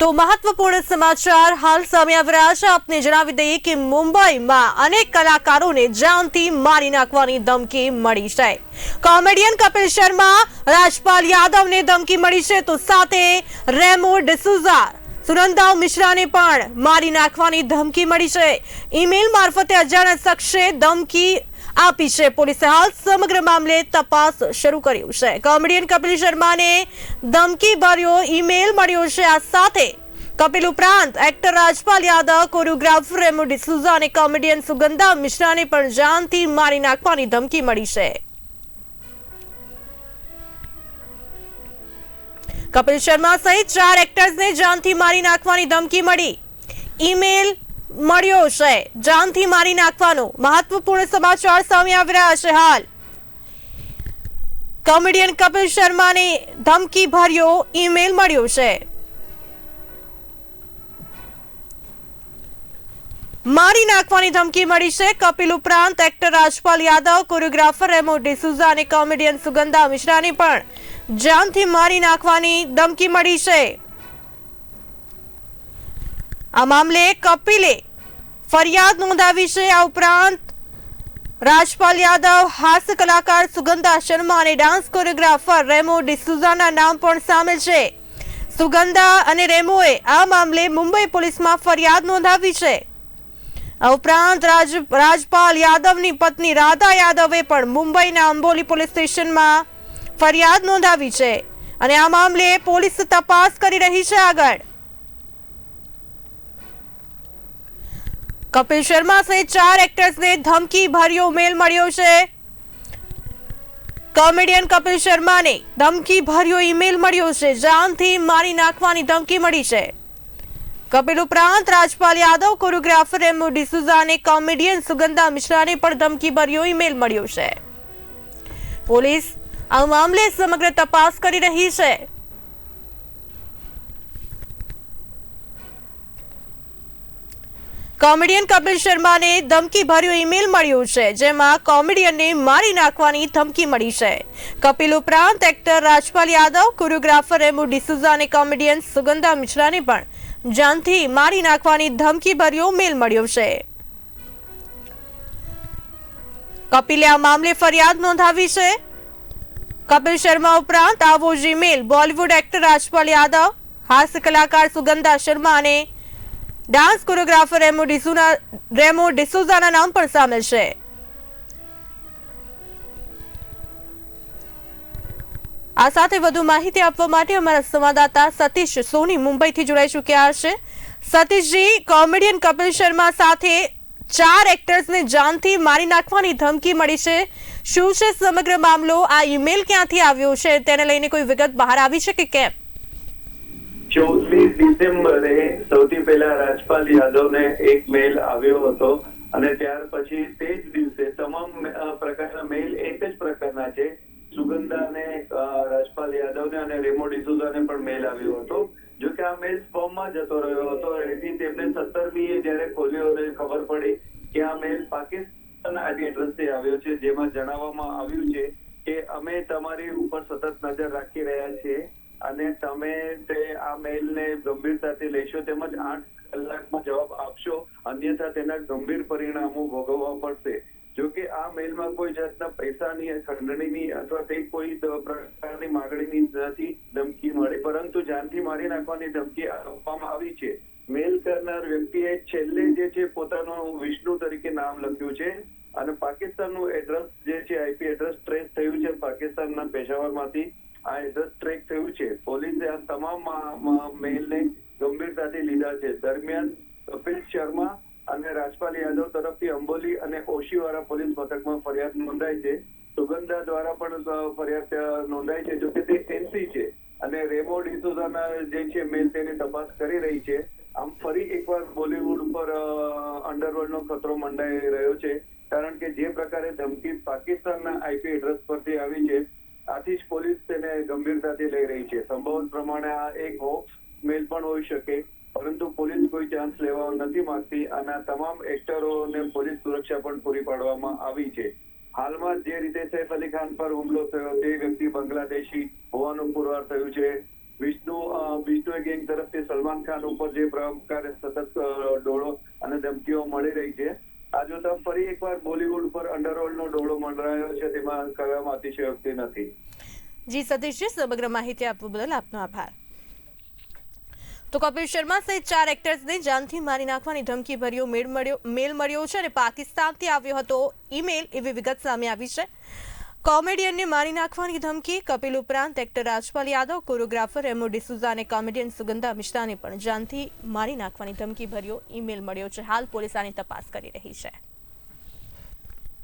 તો મહત્વપૂર્ણ સમાચાર હાલ સામે આવી છે. આપને જણાવી દઈએ કે મુંબઈમાં અનેક કલાકારોને જાનથી મારી નાખવાની ધમકી મળી છે. કોમેડિયન કપિલ શર્મા, રાજપાલ યાદવને ધમકી મળી છે. તો સાથે રેમો ડિસુઝા સુનંદાવ મિશ્રાને પણ મારી નાખવાની ધમકી મળી છે. ઈમેલ મારફતે અજાણ્યા શખ્સે ધમકી આપી છે પોલીસે હાલ સમગ્ર મામલે તપાસ શરૂ કર્યું છે. કોમેડિયન કપિલ શર્માને ધમકી ભર્યો ઈમેલ મળ્યો છે. આ સાથે કપિલ ઉપરાંત એક્ટર રાજપાલ યાદવ, કોરિયોગ્રાફર રેમો ડિસુઝા અને કોમેડિયન સુગંધા મિશ્રાને પણ જાનથી મારી નાખવાની ધમકી મળી છે. કપિલ શર્મા સહિત ચાર એક્ટર્સને જાનથી મારી નાખવાની ધમકી મળી. ઈમેલ મળ્યો છે. જાનથી મારી નાખવાનો મહત્વપૂર્ણ સમાચાર સામે આવી રહ્યા છે હાલ. કોમેડિયન કપિલ શર્માને ધમકી ભર્યો ઈમેલ મળ્યો છે. મારી નાખવાની ધમકી મળી છે. કપિલ ઉપરાંત એક્ટર રાજપાલ યાદવ, કોરિયોગ્રાફર રેમો ડિસુઝા અને કોમેડિયન સુગંધા મિશ્રાને પણ જાનથી મારી નાખવાની ધમકી મળી છે. આ મામલે કપિલે ફરિયાદ નોંધાવી છે. આ ઉપરાંત રાજપાલ યાદવ, હાસ્ય કલાકાર સુગંધા શર્મા અને ડાન્સ કોરિયોગ્રાફર રેમો ડિસુઝાના નામ પણ સામેલ છે. સુગંધા અને રેમોએ આ મામલે મુંબઈ પોલીસમાં ફરિયાદ નોંધાવી છે. આ ઉપરાંત રાજ, રાજપાલ યાદવની પત્ની રાધા યાદવે પણ મુંબઈના અંબોલી પોલીસ સ્ટેશનમાં ફરિયાદ નોંધાવી છે. અને આ મામલે પોલીસ તપાસ કરી રહી છે આગળ. કપિલ શર્મા સહિત ચાર એક્ટર્સને ધમકી ભર્યો મેલ મળ્યો છે. કોમેડિયન કપિલ શર્માને ધમકી ભર્યો ઈમેલ મળ્યો છે. જાનથી મારી નાખવાની ધમકી મળી છે. કપિલ ઉપરાંત રાજપાલ યાદવ, કોરિયોગ્રાફર રેમો ડિસુઝા અને કોમેડિયન સુગંધા મિશ્રાને પણ ધમકી ભર્યો ઈમેલ મળ્યો છે. પોલીસ આ મામલે સમગ્ર તપાસ કરી રહી છે. કોમેડિયન કપિલ શર્માને ધમકી ભર્યો ઈમેલ મળ્યો છે, જેમાં કોમેડિયનને મારી નાખવાની ધમકી મળી છે. કપિલ ઉપરાંત એક્ટર રાજપાલ યાદવ, કોરિયોગ્રાફર એમુ ડિસુઝા અને કોમેડિયન સુગંધા મિશ્રાને પણ જાનથી મારી નાખવાની ધમકી ભર્યો મેલ મળ્યો છે. કપિલે આ મામલે ફરિયાદ નોંધાવી છે. કપિલ શર્મા ઉપરાંત આવો જ email Bollywood actor Rajpal Yadav હાસ્ય કલાકાર સુગંધા શર્મા અને ડાન્સ કોરિયોગ્રાફર રેમો ડિસુના રેમો ડિસોઝાના નામ પણ સામેલ છે. આ સાથે વધુ માહિતી આપવા માટે અમારા સંવાદદાતા સતીશ સોની મુંબઈથી જોડાઈ ચૂક્યા છે. સતીશજી, કોમેડિયન કપિલ શર્મા સાથે ચાર એક્ટર્સને જાનથી મારી નાખવાની ધમકી મળી છે. શું છે સમગ્ર મામલો? આ ઈમેલ ક્યાંથી આવ્યો છે? તેને લઈને કોઈ વિગત બહાર આવી છે કે કેમ? ચૌદમી ડિસેમ્બરે સૌથી પહેલા રાજપાલ યાદવને એક મેલ આવ્યો હતો અને ત્યાર પછી તે જ દિવસે તમામ પ્રકારના મેલ એક જ પ્રકારના છે. સુગંધાને રાજપાલ યાદવને અને રેમો ડિસુઝાને પણ મેલ આવ્યો હતો. જો કે આ મેલ સ્પોમમાં જતો રહ્યો હતો. એથી તેમને સત્તરમીએ જ્યારે ખોલ્યો અને ખબર પડી કે આ મેલ પાકિસ્તાન આઈપી એડ્રેસથી આવ્યો છે, જેમાં જણાવવામાં આવ્યું છે કે અમે તમારી ઉપર સતત નજર રાખી રહ્યા છીએ. અને તમે તે આ મેલને ગંભીરતાથી લેશો તેમજ આઠ કલાકમાં જવાબ આપશો. અન્યથા તેના ગંભીર પરિણામો ભોગવવા પડશે. જો કે આ મેલમાં કોઈ જાતના પૈસાની, ખંડણીની અથવા તે કોઈ પ્રકારની માગણીની નથી ધમકી મળી. પરંતુ જાનથી મારી નાખવાની ધમકી આપવામાં આવી છે. મેલ કરનાર વ્યક્તિએ છેલ્લે જે છે પોતાનું વિષ્ણુ તરીકે નામ લખ્યું છે અને પાકિસ્તાનનું એડ્રેસ જે છે, આઈપી એડ્રેસ ટ્રેસ થયું છે પાકિસ્તાનના પેશાવરમાંથી. આ એડ્રેસ ટ્રેક થયું છે. પોલીસે આ તમામ મેલને ગંભીરતાથી લીધા છે. દરમિયાન કપિલ શર્મા અને રાજપાલ યાદવ તરફથી અંબોલી અને ઓશીવાળા પોલીસ મથકમાં ફરિયાદ નોંધાઈ છે. સુગંધા દ્વારા પણ ફરિયાદ નોંધાઈ છે. જોકે તે એનસી છે અને રેમો ડિસોઝાના જે છે મેલ તેની તપાસ કરી રહી છે. આમ ફરી એકવાર બોલીવુડ ઉપર અંડરવર્લ્ડનો ખતરો મંડાઈ રહ્યો છે. કારણ કે જે પ્રકારે ધમકી પાકિસ્તાનના આઈપી એડ્રેસ પરથી આવી છે આથી જ પોલીસ તેને ગંભીરતાથી લઈ રહી છે. સંભવત પ્રમાણે આ એક હોક્સ મેલ પણ હોઈ શકે, પરંતુ પોલીસ કોઈ ચાન્સ લેવા નથી માંગતી અને તમામ એક્ટરોને પોલીસ સુરક્ષા પણ પૂરી પાડવામાં આવી છે. હાલમાં જે રીતે સૈફ અલી ખાન પર હુમલો થયો તે વ્યક્તિ બાંગ્લાદેશી હોવાનું પુરવાર થયું છે. વિષ્ણુ વિષ્ણુ ગેંગ તરફથી સલમાન ખાન ઉપર જે પ્રકારે સતત ડોળો અને ધમકીઓ મળી રહી છે આ જોતા ફરી એકવાર બોલિવૂડ પર અંડરવર્લ્ડનો ડોળો મંડરાયો છે, તેમાં કહેવામાં અતિશયોક્તિ નથી. જી સતીશજી સમગ્ર માહિતી આપવા બદલ આપનો આભાર. તો કપિલ શર્મા સહિત ચાર એક્ટર્સને જાનથી મારી નાખવાની ધમકી ભર્યો મેળ મળ્યો, મેલ મળ્યો છે અને પાકિસ્તાનથી આવ્યો હતો ઈમેલ એવી વિગત સામે આવી છે. કોમેડિયનને મારી નાખવાની ધમકી, કપિલ ઉપરાંત એક્ટર રાજપાલ યાદવ, કોરિયોગ્રાફર એમો ડિસુઝા અને કોમેડિયન સુગંધા મિશ્રાને પણ જાનથી મારી નાખવાની ધમકી ભર્યો ઈમેલ મળ્યો છે. હાલ પોલીસ આની તપાસ કરી રહી છે.